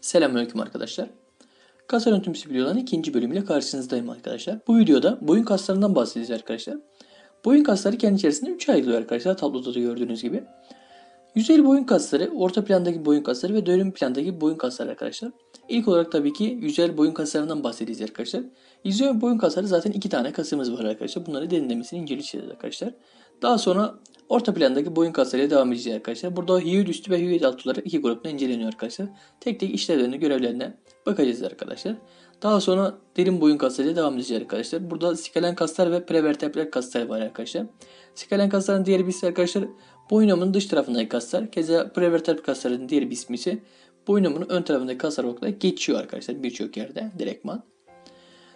Selamünaleyküm arkadaşlar. Kas anatomisü videolarının ikinci bölümüyle karşınızdayım arkadaşlar. Bu videoda boyun kaslarından bahsedeceğiz arkadaşlar. Boyun kasları kendi içerisinde 3'e ayrılıyor arkadaşlar tabloda da gördüğünüz gibi. Yüzeyli boyun kasları, orta plandaki boyun kasları ve dönüm plandaki boyun kasları arkadaşlar. İlk olarak tabii ki yüzeyel boyun kaslarından bahsedeceğiz arkadaşlar. Yüzeyel boyun kasları zaten iki tane kasımız var arkadaşlar. Bunları derinlemesine inceleyeceğiz arkadaşlar. Daha sonra orta plandaki boyun kaslarıyla devam edeceğiz arkadaşlar. Burada hiyüid üstü ve hiyüid altı olarak iki grupta inceleniyor arkadaşlar. Tek tek işlevlerine, görevlerine bakacağız arkadaşlar. Daha sonra derin boyun kaslarıyla devam edeceğiz arkadaşlar. Burada skelen kaslar ve prevertebral kaslar var arkadaşlar. Skelen kasların diğer bir ismi arkadaşlar boyun omurunun dış tarafındaki kaslar. Keza prevertebral kasların diğer bir ismi ise boyun omurunun ön tarafındaki kaslar olarak geçiyor arkadaşlar birçok yerde direktman.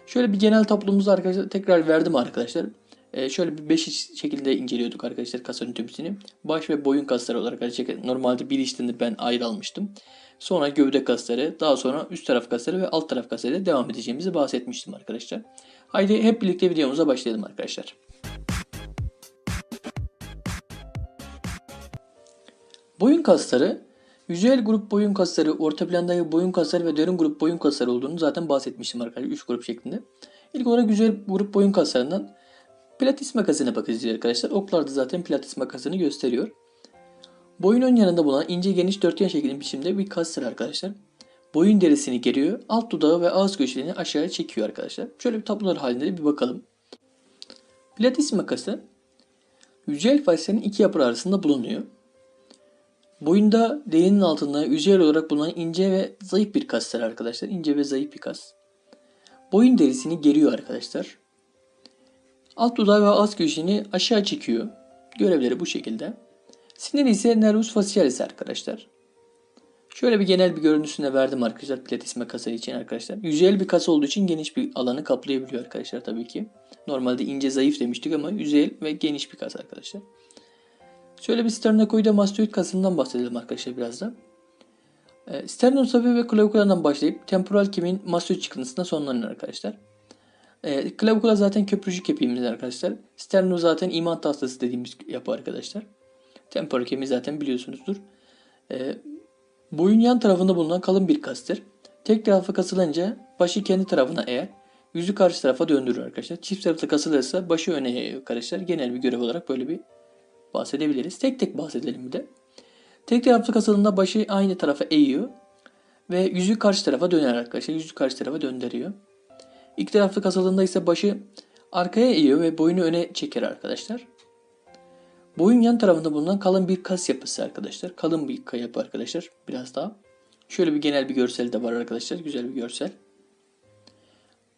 Şöyle bir genel tablomumuzu arkadaşlar tekrar verdim arkadaşlar. Ee, şöyle bir 5 şekilde inceliyorduk arkadaşlar kas anatomisini. Baş ve boyun kasları olarak arkadaşlar normalde bir işlemde ben ayrı almıştım. Sonra gövde kasları, daha sonra üst taraf kasları ve alt taraf kasları devam edeceğimizi bahsetmiştim arkadaşlar. Haydi hep birlikte videomuza başlayalım arkadaşlar. Boyun kasları, yüzeyel grup boyun kasları, orta plandaki boyun kasları ve derin grup boyun kasları olduğunu zaten bahsetmiştim arkadaşlar 3 grup şeklinde. İlk olarak yüzeyel grup boyun kaslarından pilates makasına bakacağız arkadaşlar. Oklar da zaten pilates makasını gösteriyor. Boyun ön yanında bulunan ince geniş dörtgen şeklinde biçimde bir kastır arkadaşlar. Boyun derisini geriyor, alt dudağı ve ağız köşelerini aşağıya çekiyor arkadaşlar. Şöyle bir tablolar halinde de bir bakalım. Pilates makası yüzeyel fasyanın iki yapı arasında bulunuyor. Boyunda derinin altında yüzeyel olarak bulunan ince ve zayıf bir kastır arkadaşlar. İnce ve zayıf bir kas. Boyun derisini geriyor arkadaşlar. Alt dudağı ve ağız köşeni aşağı çekiyor. Görevleri bu şekilde. Sinir ise nervus facialis arkadaşlar. Şöyle bir genel bir görüntüsüne verdim arkadaşlar platizma kasa için arkadaşlar. Yüzeyel bir kasa olduğu için geniş bir alanı kaplayabiliyor arkadaşlar tabii ki. Normalde ince zayıf demiştik ama yüzeyel ve geniş bir kas arkadaşlar. Şöyle bir sternokoida mastoid kasından bahsedelim arkadaşlar biraz da. E, Sternosafi ve klavikula'dan başlayıp temporal kemiğin mastoid çıkıntısına sonlanır arkadaşlar. E, klavikula zaten köprücük kepiğimiz arkadaşlar. Sterno zaten iman tahtası dediğimiz yapı arkadaşlar. Temporal kemiği zaten biliyorsunuzdur. E, boyun yan tarafında bulunan kalın bir kastır. Tek tarafı kasılınca başı kendi tarafına eğer, yüzü karşı tarafa döndürür arkadaşlar. Çift taraflı kasılırsa başı öne eğiyor arkadaşlar. Genel bir görev olarak böyle bir bahsedebiliriz. Tek tek bahsedelim bir de. Tek taraflı kasıldığında başı aynı tarafa eğiyor ve yüzü karşı tarafa döner arkadaşlar. Yüzü karşı tarafa döndürüyor. İlk taraflı kasıldığında ise başı arkaya eğiyor ve boynu öne çeker arkadaşlar. Boyun yan tarafında bulunan kalın bir kas yapısı arkadaşlar. Kalın bir yapı arkadaşlar. Biraz daha. Şöyle bir genel bir görsel de var arkadaşlar. Güzel bir görsel.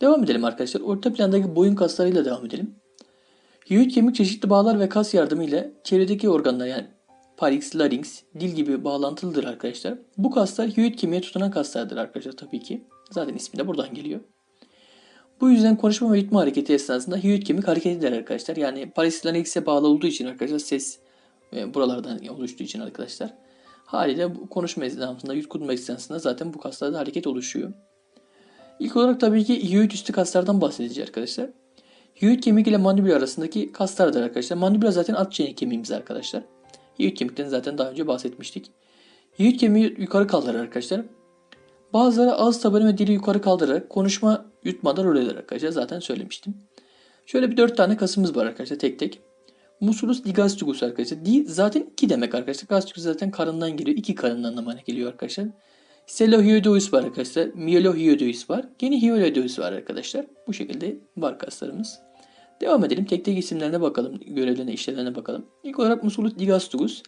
Devam edelim arkadaşlar. Orta plandaki boyun kaslarıyla devam edelim. Hiyüt kemik çeşitli bağlar ve kas yardımıyla çevredeki organlar yani parix, larynx, dil gibi bağlantılıdır arkadaşlar. Bu kaslar hiyüt kemiğe tutunan kaslardır arkadaşlar tabii ki. Zaten ismi de buradan geliyor. Bu yüzden konuşma ve yutma hareketi esnasında hiyüt kemik hareket eder arkadaşlar. Yani parix, larynx'e bağlı olduğu için arkadaşlar ses e, buralardan oluştuğu için arkadaşlar. Haliyle konuşma esnasında, yutkunma esnasında zaten bu kaslarda hareket oluşuyor. İlk olarak tabii ki hiyüt üstü kaslardan bahsedeceğiz arkadaşlar. Hiyüt kemik ile mandibula arasındaki kaslardır arkadaşlar. Mandibula zaten alt çene kemiğimiz arkadaşlar. Hiyüt kemikten zaten daha önce bahsetmiştik. Hiyüt kemiği yukarı kaldırır arkadaşlar. Bazıları ağız tabanı ve dili yukarı kaldırarak konuşma yutmadan rol eder arkadaşlar. Zaten söylemiştim. Şöyle bir dört tane kasımız var arkadaşlar tek tek. Musulus digastigus arkadaşlar. Di zaten iki demek arkadaşlar. Gastigus zaten karından geliyor. İki karından anlamına geliyor arkadaşlar. Selohyoideus var arkadaşlar. Myelohyoideus var. Gene hyoideus var arkadaşlar. Bu şekilde var kaslarımız. Devam edelim. Tek tek isimlerine bakalım. Görevlerine, işlevlerine bakalım. İlk olarak Musulus digastigus.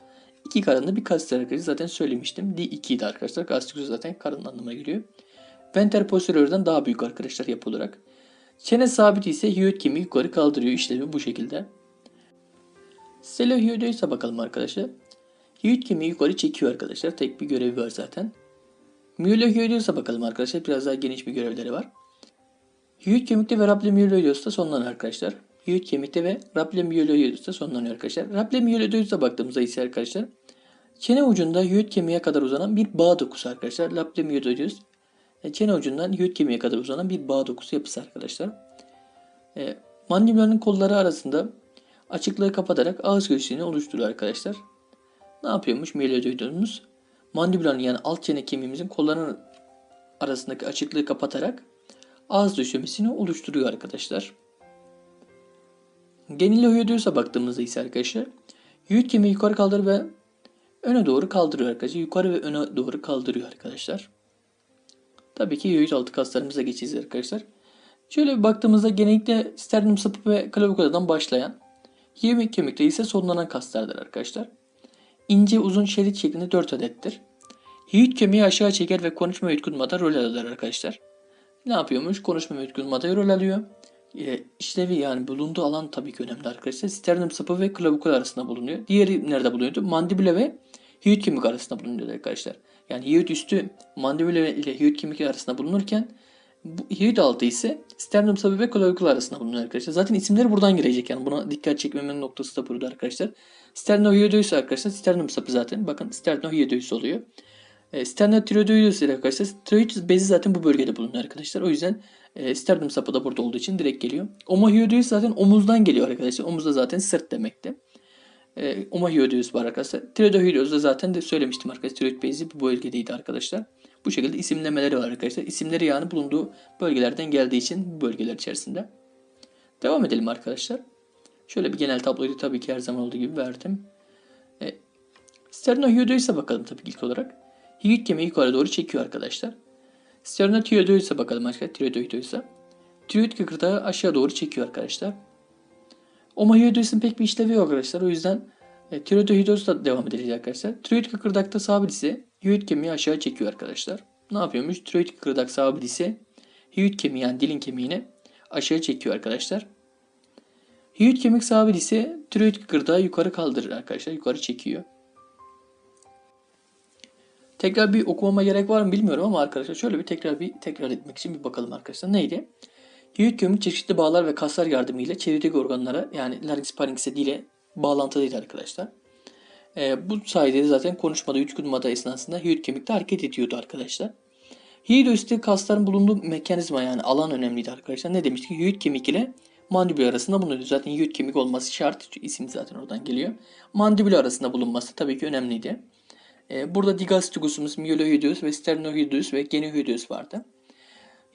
2 karında bir kaster hareketi zaten söylemiştim. D2 idi arkadaşlar. Gastriküs zaten karın anlamına geliyor. Venter posterior'dan daha büyük arkadaşlar yapı olarak. Çene sabit ise hiyoid kemiği yukarı kaldırıyor işlemi bu şekilde. Stelohioideus'a bakalım arkadaşlar. Hiyoid kemiği yukarı çekiyor arkadaşlar. Tek bir görevi var zaten. Myelohioideus'a bakalım arkadaşlar. Biraz daha geniş bir görevleri var. Hiyoid kemikte ve rhabdomyoideus'ta sonlanan arkadaşlar. Hiyot kemikte ve Rhabdomyoleideus'ta sonlanıyor arkadaşlar. Rhabdomyoleideus'a baktığımızda ise arkadaşlar çene ucunda hiyot kemiğe kadar uzanan bir bağ dokusu arkadaşlar. Rhabdomyoleideus e, çene ucundan hiyot kemiğe kadar uzanan bir bağ dokusu yapısı arkadaşlar. E, mandibulanın kolları arasında açıklığı kapatarak ağız köşesini oluşturuyor arkadaşlar. Ne yapıyormuş myeloideus'umuz? Mandibulanın yani alt çene kemiğimizin kollarının arasındaki açıklığı kapatarak ağız döşemesini oluşturuyor arkadaşlar. Genel hiyodüse baktığımızda ise arkadaşlar Yüğüt kemiği yukarı kaldırır ve öne doğru kaldırıyor arkadaşlar. Yukarı ve öne doğru kaldırıyor arkadaşlar. Tabii ki yüğüt altı kaslarımıza geçeceğiz arkadaşlar. Şöyle bir baktığımızda genellikle sternum sapı ve klavikadan başlayan, yemek kemikte ise sonlanan kaslardır arkadaşlar. İnce uzun şerit şeklinde 4 adettir. Yiğit kemiği aşağı çeker ve konuşma yutkunmada rol alır arkadaşlar. Ne yapıyormuş? Konuşma yutkunmada rol alıyor. E, işlevi yani bulunduğu alan tabii ki önemli arkadaşlar. Sternum sapı ve klavikül arasında bulunuyor. Diğeri nerede bulunuyordu? Mandibüle ve hiyut kemik arasında bulunuyor arkadaşlar. Yani hiyut üstü mandibüle ile hiyut kemik arasında bulunurken bu hiyut altı ise sternum sapı ve klavikül arasında bulunuyor arkadaşlar. Zaten isimleri buradan girecek yani buna dikkat çekmemenin noktası da burada arkadaşlar. Sternohyoideus arkadaşlar sternum sapı zaten. Bakın sternohyoideus oluyor. E, Sternotiroideus ile arkadaşlar tiroid bezi zaten bu bölgede bulunuyor arkadaşlar. O yüzden e, sternum sapı da burada olduğu için direkt geliyor. Omohyoideus zaten omuzdan geliyor arkadaşlar. Omuzda zaten sırt demekti. E, omohyoideus var arkadaşlar. Tiroideus da zaten de söylemiştim arkadaşlar. Tiroid bezi bu bölgedeydi arkadaşlar. Bu şekilde isimlemeleri var arkadaşlar. İsimleri yani bulunduğu bölgelerden geldiği için bu bölgeler içerisinde. Devam edelim arkadaşlar. Şöyle bir genel tabloyu tabii ki her zaman olduğu gibi verdim. E, Sternohyoideus'a bakalım tabii ilk olarak. Hiyut kemiği yukarı doğru çekiyor arkadaşlar. Sternotiroideus'a bakalım arkadaşlar. Tiroideus'a. Tiroid kıkırdağı aşağı doğru çekiyor arkadaşlar. Omohyoideus'un pek bir işlevi yok arkadaşlar. O yüzden e, tiroidoidos'la devam edeceğiz arkadaşlar. Tiroid kıkırdakta sabit ise hiyut kemiği aşağı çekiyor arkadaşlar. Ne yapıyormuş? Tiroid kıkırdak sabit ise hiyut kemiği yani dilin kemiğini aşağı çekiyor arkadaşlar. Hiyut kemik sabit ise tiroid kıkırdağı yukarı kaldırır arkadaşlar. Yukarı çekiyor. Tekrar bir okumama gerek var mı bilmiyorum ama arkadaşlar şöyle bir tekrar bir tekrar etmek için bir bakalım arkadaşlar. Neydi? Hiyut kemik çeşitli bağlar ve kaslar yardımıyla çevredeki organlara yani larynx pharynx dile bağlantılıydı arkadaşlar. Ee, bu sayede de zaten konuşmada, yutkunmada esnasında hiyut kemikte hareket ediyordu arkadaşlar. Hiyut kasların bulunduğu mekanizma yani alan önemliydi arkadaşlar. Ne demiştik? Hiyut kemik ile mandibül arasında bulunuyor. Zaten hiyut kemik olması şart. İsim zaten oradan geliyor. Mandibül arasında bulunması tabii ki önemliydi. Ee, burada digastigusumuz, miyolohidius ve sternohidius ve genohidius vardı.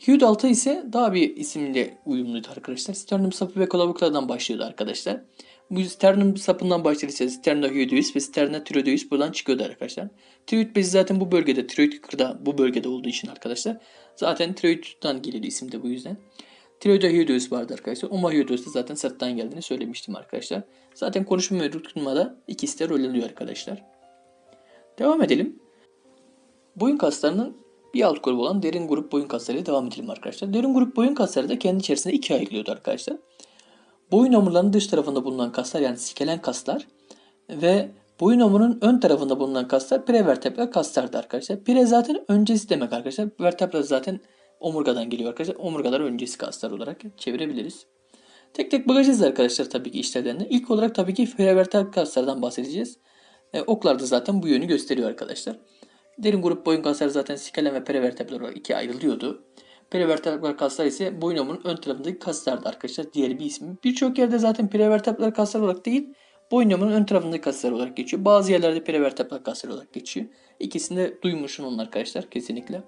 Hiyut altı ise daha bir isimle uyumluydu arkadaşlar. Sternum sapı ve klavikuladan başlıyordu arkadaşlar. Bu sternum sapından başladıysa sternohidius ve sternotiroideus buradan çıkıyordu arkadaşlar. Tiroid bezi zaten bu bölgede, tiroid kıkırda bu bölgede olduğu için arkadaşlar. Zaten tiroidden geliyor isim de bu yüzden. Tiroidohyoideus vardı arkadaşlar. Omohyoideus da zaten sırttan geldiğini söylemiştim arkadaşlar. Zaten konuşma ve tutulmada ikisi de rol alıyor arkadaşlar. Devam edelim. Boyun kaslarının bir alt grubu olan derin grup boyun kaslarıyla devam edelim arkadaşlar. Derin grup boyun kasları da kendi içerisinde ikiye ayrılıyordu arkadaşlar. Boyun omurlarının dış tarafında bulunan kaslar yani sikelen kaslar ve boyun omurunun ön tarafında bulunan kaslar prevertebral kaslardı arkadaşlar. Pre zaten öncesi demek arkadaşlar. Vertebral zaten omurgadan geliyor arkadaşlar. Omurgalar öncesi kaslar olarak çevirebiliriz. Tek tek bakacağız arkadaşlar tabii ki işlevlerine. İlk olarak tabii ki prevertebral kaslardan bahsedeceğiz. E, oklar da zaten bu yönü gösteriyor arkadaşlar. Derin grup boyun kasları zaten skelen ve prevertebral olarak ikiye ayrılıyordu. Prevertebral kaslar ise boyun omurunun ön tarafındaki kaslardı arkadaşlar. Diğer bir ismi. Birçok yerde zaten prevertebral kaslar olarak değil, boyun omurunun ön tarafındaki kaslar olarak geçiyor. Bazı yerlerde prevertebral kaslar olarak geçiyor. İkisini de duymuşsun onun arkadaşlar kesinlikle.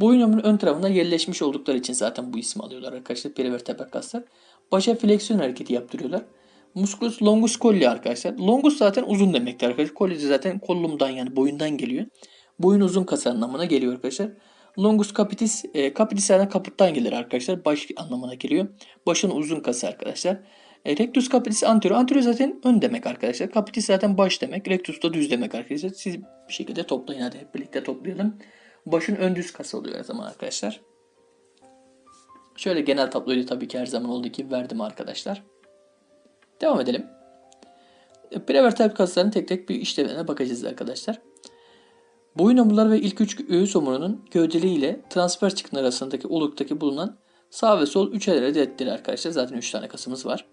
Boyun omurunun ön tarafında yerleşmiş oldukları için zaten bu ismi alıyorlar arkadaşlar prevertebral kaslar. Başa fleksiyon hareketi yaptırıyorlar. Musculus longus colli arkadaşlar. Longus zaten uzun demektir arkadaşlar. Colli zaten kollumdan yani boyundan geliyor. Boyun uzun kas anlamına geliyor arkadaşlar. Longus capitis, e, capitis yani kaputtan gelir arkadaşlar. Baş anlamına geliyor. Başın uzun kası arkadaşlar. E, rectus capitis anterior. Anterior zaten ön demek arkadaşlar. Capitis zaten baş demek. Rectus da düz demek arkadaşlar. Siz bir şekilde toplayın hadi hep birlikte toplayalım. Başın ön düz kası oluyor her zaman arkadaşlar. Şöyle genel tabloyu tabii ki her zaman olduğu gibi verdim arkadaşlar. Devam edelim. Prevertebral kasların tek tek bir işlevlerine bakacağız arkadaşlar. Boyun omurları ve ilk üç göğüs omurunun gövdeliği ile transfer çıkın arasındaki oluktaki bulunan sağ ve sol üç el ettiler arkadaşlar. Zaten üç tane kasımız var.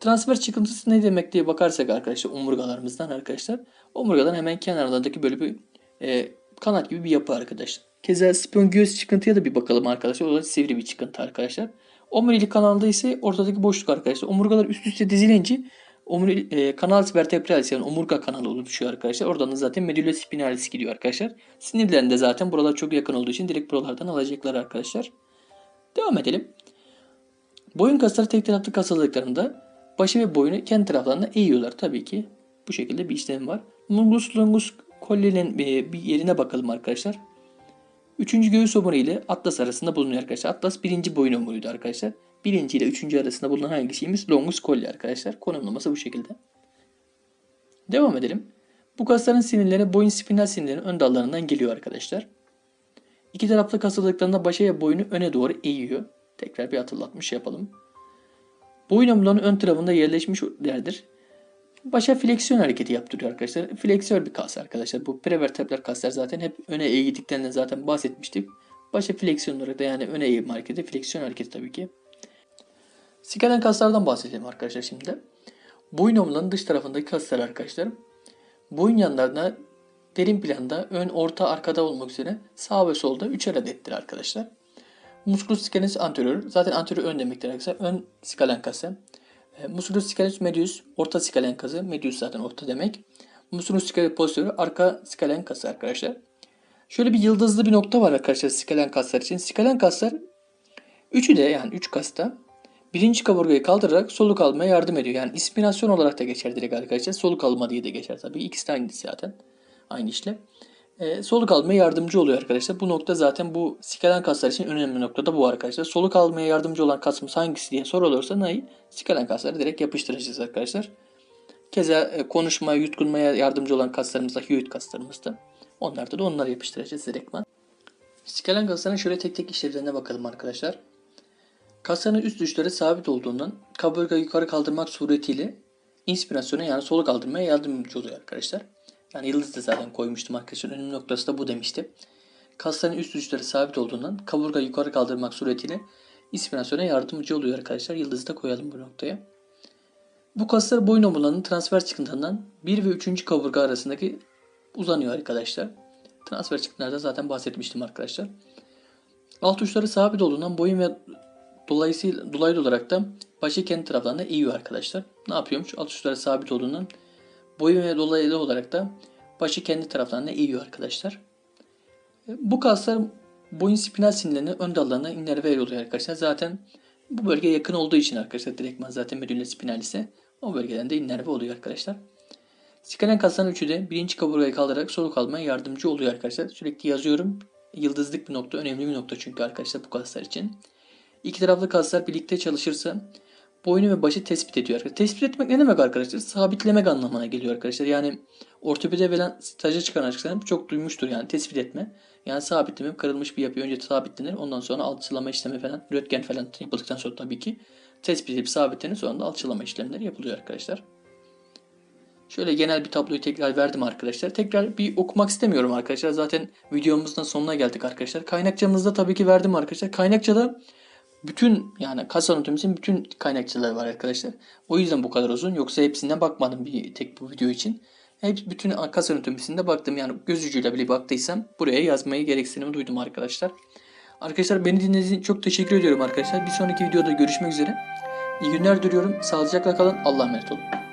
Transfer çıkıntısı ne demek diye bakarsak arkadaşlar omurgalarımızdan arkadaşlar. Omurgadan hemen kenarlarındaki böyle bir e, kanat gibi bir yapı arkadaşlar. Keza spongioz çıkıntıya da bir bakalım arkadaşlar. O da sivri bir çıkıntı arkadaşlar. Omurilik kanalda ise ortadaki boşluk arkadaşlar. Omurgalar üst üste dizilince omuri, e, kanal vertebralis yani omurga kanalı oluşuyor arkadaşlar. Oradan da zaten medulla spinalis gidiyor arkadaşlar. Sinirlerinde zaten buralar çok yakın olduğu için direkt buralardan alacaklar arkadaşlar. Devam edelim. Boyun kasları tek taraflı kas hastalıklarında başı ve boyunu kendi taraflarına eğiyorlar tabii ki. Bu şekilde bir işlem var. Longus longus kollenin e, bir yerine bakalım arkadaşlar. Üçüncü göğüs omuru ile atlas arasında bulunuyor arkadaşlar. Atlas birinci boyun omuruydu arkadaşlar. Birinci ile üçüncü arasında bulunan hangisiymiş? Longus colli arkadaşlar. Konumlaması bu şekilde. Devam edelim. Bu kasların sinirleri boyun spinal sinirlerinin ön dallarından geliyor arkadaşlar. İki taraflı kas hastalıklarında başa ve boyunu öne doğru eğiyor. Tekrar bir hatırlatmış yapalım. Boyun omurlarının ön tarafında yerleşmiş yerdir. Başa fleksiyon hareketi yaptırıyor arkadaşlar. Fleksör bir kas arkadaşlar. Bu prevertebral kaslar zaten hep öne eğildiklerinde zaten bahsetmiştik. Başa fleksiyon olarak da yani öne eğilme hareketi, fleksiyon hareketi tabii ki. Skelen kaslardan bahsedelim arkadaşlar şimdi. Boyun omurlarının dış tarafındaki kaslar arkadaşlar. Boyun yanlarına derin planda ön, orta, arkada olmak üzere sağ ve solda 3 adettir arkadaşlar. Musculus scalenus anterior. Zaten anterior ön demektir arkadaşlar. Ön skalen kası. E, Musculus scalenus medius orta skalen kası. Medius zaten orta demek. Musculus scalenus posterior arka skalen kası arkadaşlar. Şöyle bir yıldızlı bir nokta var arkadaşlar skalen kaslar için. Skalen kaslar üçü de yani üç kasta birinci kaburgayı kaldırarak soluk almaya yardım ediyor. Yani ispinasyon olarak da geçer direkt arkadaşlar. Soluk alma diye de geçer tabii. İkisi de aynı zaten. Aynı işlem. Ee, soluk almaya yardımcı oluyor arkadaşlar. Bu nokta zaten bu skelen kaslar için önemli nokta da bu arkadaşlar. Soluk almaya yardımcı olan kasımız hangisi diye sorulursa neyi? Skelen kasları direkt yapıştıracağız arkadaşlar. Keza e, konuşmaya, yutkunmaya yardımcı olan kaslarımız da hyoid kaslarımız da. Onlarda da onları yapıştıracağız direktman. Skelen kasların şöyle tek tek işlevlerine bakalım arkadaşlar. Kasların üst uçları sabit olduğundan kaburgayı yukarı kaldırmak suretiyle inspirasyona yani soluk aldırmaya yardımcı oluyor arkadaşlar. Yani yıldız da zaten koymuştum arkadaşlar. Önemli noktası da bu demişti. Kasların üst uçları sabit olduğundan kaburgayı yukarı kaldırmak suretiyle inspirasyona yardımcı oluyor arkadaşlar. Yıldızı da koyalım bu noktaya. Bu kaslar boyun omurlarının transfer çıkıntından 1 ve 3. kaburga arasındaki uzanıyor arkadaşlar. Transfer çıkıntılarda zaten bahsetmiştim arkadaşlar. Alt uçları sabit olduğundan boyun ve dolayısıyla dolaylı olarak da başı kendi taraflarına eğiyor arkadaşlar. Ne yapıyormuş? Alt uçları sabit olduğundan boyun ve dolaylı olarak da başı kendi taraflarına eğiyor arkadaşlar. Bu kaslar boyun spinal sinirlerinin ön dallarına innerve oluyor arkadaşlar. Zaten bu bölge yakın olduğu için arkadaşlar direktman zaten medulla spinalis'e o bölgeden de innerve oluyor arkadaşlar. Skalen kasların üçü de birinci kaburgayı kaldırarak soluk almaya yardımcı oluyor arkadaşlar. Sürekli yazıyorum. Yıldızlık bir nokta, önemli bir nokta çünkü arkadaşlar bu kaslar için. İki taraflı kaslar birlikte çalışırsa boynu ve başı tespit ediyor arkadaşlar. Tespit etmek ne demek arkadaşlar? Sabitlemek anlamına geliyor arkadaşlar. Yani ortopede verilen staja çıkan arkadaşlar çok duymuştur yani tespit etme. Yani sabitleme kırılmış bir yapı önce sabitlenir ondan sonra alçılama işlemi falan röntgen falan yapıldıktan sonra tabii ki tespit edip sabitlenir sonra da alçılama işlemleri yapılıyor arkadaşlar. Şöyle genel bir tabloyu tekrar verdim arkadaşlar. Tekrar bir okumak istemiyorum arkadaşlar. Zaten videomuzun sonuna geldik arkadaşlar. Kaynakçamızda tabii ki verdim arkadaşlar. Kaynakçada bütün yani kas anatomisinin bütün kaynakçaları var arkadaşlar. O yüzden bu kadar uzun. Yoksa hepsine bakmadım bir tek bu video için. Hep bütün kas anatomisinde baktım yani göz ucuyla bile baktıysam buraya yazmayı gereksinimi duydum arkadaşlar. Arkadaşlar beni dinlediğiniz için çok teşekkür ediyorum arkadaşlar. Bir sonraki videoda görüşmek üzere. İyi günler diliyorum. Sağlıcakla kalın. Allah'a emanet olun.